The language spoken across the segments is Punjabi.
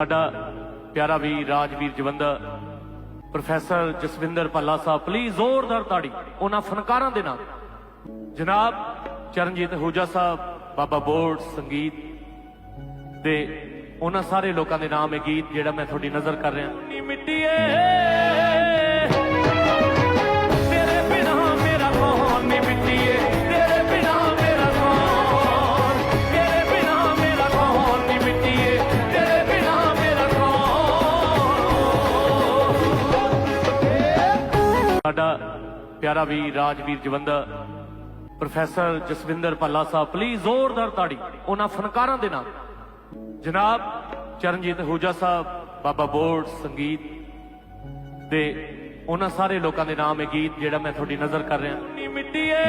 ਸਾਡਾ ਪਿਆਰਾ ਵੀਰ, Rajveer Jawanda, professor Jaswinder Bhalla Sahib please ਜ਼ੋਰਦਾਰ ਤਾੜੀ, ਉਹਨਾਂ ਫਨਕਾਰਾਂ ਦੇ ਨਾਲ। ਜਨਾਬ ਚਰਨਜੀਤ ਹੂਜਾ ਸਾਹਿਬ, ਬਾਬਾ ਬੋਰਡ ਸੰਗੀਤ ਤੇ ਉਹਨਾਂ ਸਾਰੇ ਲੋਕਾਂ ਦੇ ਨਾਮ ਇਹ ਗੀਤ ਜਿਹੜਾ ਮੈਂ ਤੁਹਾਡੀ ਨਜ਼ਰ ਕਰ ਰਿਹਾ। ਨੀ ਮਿੱਟੀਏ ਸਾਡਾ ਪਿਆਰਾ ਵੀਰ, Rajveer Jawanda, professor Jaswinder Bhalla Sahib please ਜ਼ੋਰਦਾਰ ਤਾੜੀ, ਉਹਨਾਂ ਫਨਕਾਰਾਂ ਦੇ ਨਾਮ ਜਨਾਬ ਚਰਨਜੀਤ ਹੂਜਾ ਸਾਹਿਬ, ਬਾਬਾ ਬੋਰਡ ਸੰਗੀਤ ਦੇ ਉਹਨਾਂ ਸਾਰੇ ਲੋਕਾਂ ਦੇ ਨਾਮ ਇਹ ਗੀਤ ਜਿਹੜਾ ਮੈਂ ਤੁਹਾਡੀ ਨਜ਼ਰ ਕਰ ਰਿਹਾ। ਨੀ ਮਿੱਟੀਏ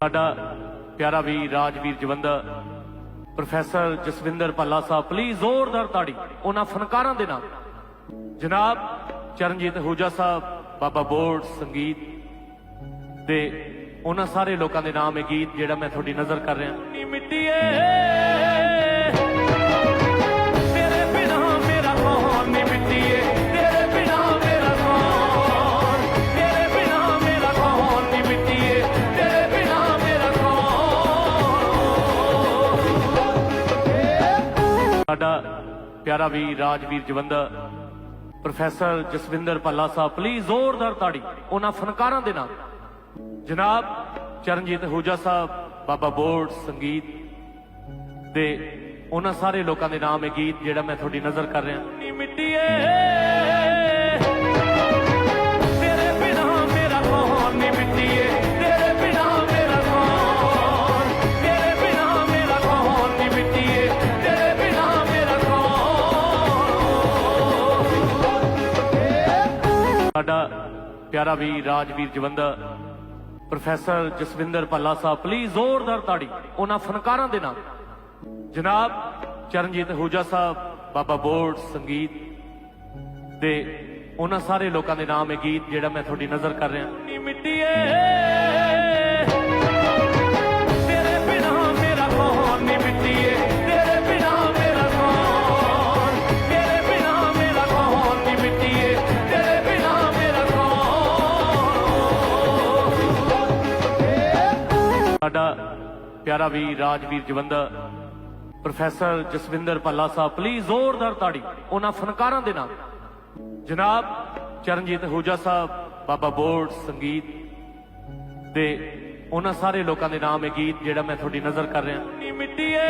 ਸਾਡਾ ਪਿਆਰਾ ਵੀਰ, Rajvir Jawanda professor Jaswinder Bhalla Sahib please ਜ਼ੋਰਦਾਰ ਤਾੜੀ, ਉਹਨਾਂ ਫਨਕਾਰਾਂ ਦੇ ਨਾਮ ਜਨਾਬ ਚਰਨਜੀਤ ਹੂਜਾ ਸਾਹਿਬ, ਬਾਬਾ ਬੋਰਡ ਸੰਗੀਤ ਦੇ ਉਹਨਾਂ ਸਾਰੇ ਲੋਕਾਂ ਦੇ ਨਾਮ ਇਹ ਗੀਤ ਜਿਹੜਾ ਮੈਂ ਤੁਹਾਡੀ ਨਜ਼ਰ ਕਰ ਰਿਹਾ। ਨੀ ਮਿੱਟੀਏ ਸਾਡਾ ਪਿਆਰਾ ਵੀਰ, Rajveer Jawanda, professor Jaswinder Bhalla Sahib please ਜ਼ੋਰਦਾਰ ਤਾੜੀ, ਉਹਨਾਂ ਫਨਕਾਰਾਂ ਦੇ ਨਾਲ। ਜਨਾਬ ਚਰਨਜੀਤ ਹੂਜਾ ਸਾਹਿਬ, ਬਾਬਾ ਬੋਰਡ ਸੰਗੀਤ ਦੇ, ਉਹਨਾਂ ਸਾਰੇ ਲੋਕਾਂ ਦੇ ਨਾਮ ਇਹ ਗੀਤ ਜਿਹੜਾ ਮੈਂ ਤੁਹਾਡੀ ਨਜ਼ਰ ਕਰ ਰਿਹਾ। ਨੀ ਮਿੱਟੀਏ ਸਾਡਾ ਪਿਆਰਾ ਵੀਰ, Rajveer Jawanda, professor Jaswinder Bhalla Sahib please ਜ਼ੋਰਦਾਰ ਤਾੜੀ, ਉਹਨਾਂ ਫਨਕਾਰਾਂ ਦੇ ਨਾਮ ਜਨਾਬ ਚਰਨਜੀਤ ਹੂਜਾ ਸਾਹਿਬ, ਬਾਬਾ ਬੋਰਡ ਸੰਗੀਤ ਤੇ ਉਹਨਾਂ ਸਾਰੇ ਲੋਕਾਂ ਦੇ ਨਾਮ ਇਹ ਗੀਤ ਜਿਹੜਾ ਮੈਂ ਤੁਹਾਡੀ ਨਜ਼ਰ ਕਰ ਰਿਹਾ। ਨੀ ਮਿੱਟੀਏ ਪਿਆਰਾ ਵੀਰ, Rajveer Jawanda professor Jaswinder Bhalla Sahib please ਜ਼ੋਰਦਾਰ ਤਾੜੀ, ਉਹਨਾਂ ਫਨਕਾਰਾਂ ਦੇ ਨਾਲ। ਜਨਾਬ ਚਰਨਜੀਤ ਹੂਜਾ ਸਾਹਿਬ, ਬਾਬਾ ਬੋਰਡ ਸੰਗੀਤ ਤੇ ਉਹਨਾਂ ਸਾਰੇ ਲੋਕਾਂ ਦੇ ਨਾਮ ਇਹ ਗੀਤ ਜਿਹੜਾ ਮੈਂ ਤੁਹਾਡੀ ਨਜ਼ਰ ਕਰ ਰਿਹਾ। ਨੀ ਮਿੱਟੀਏ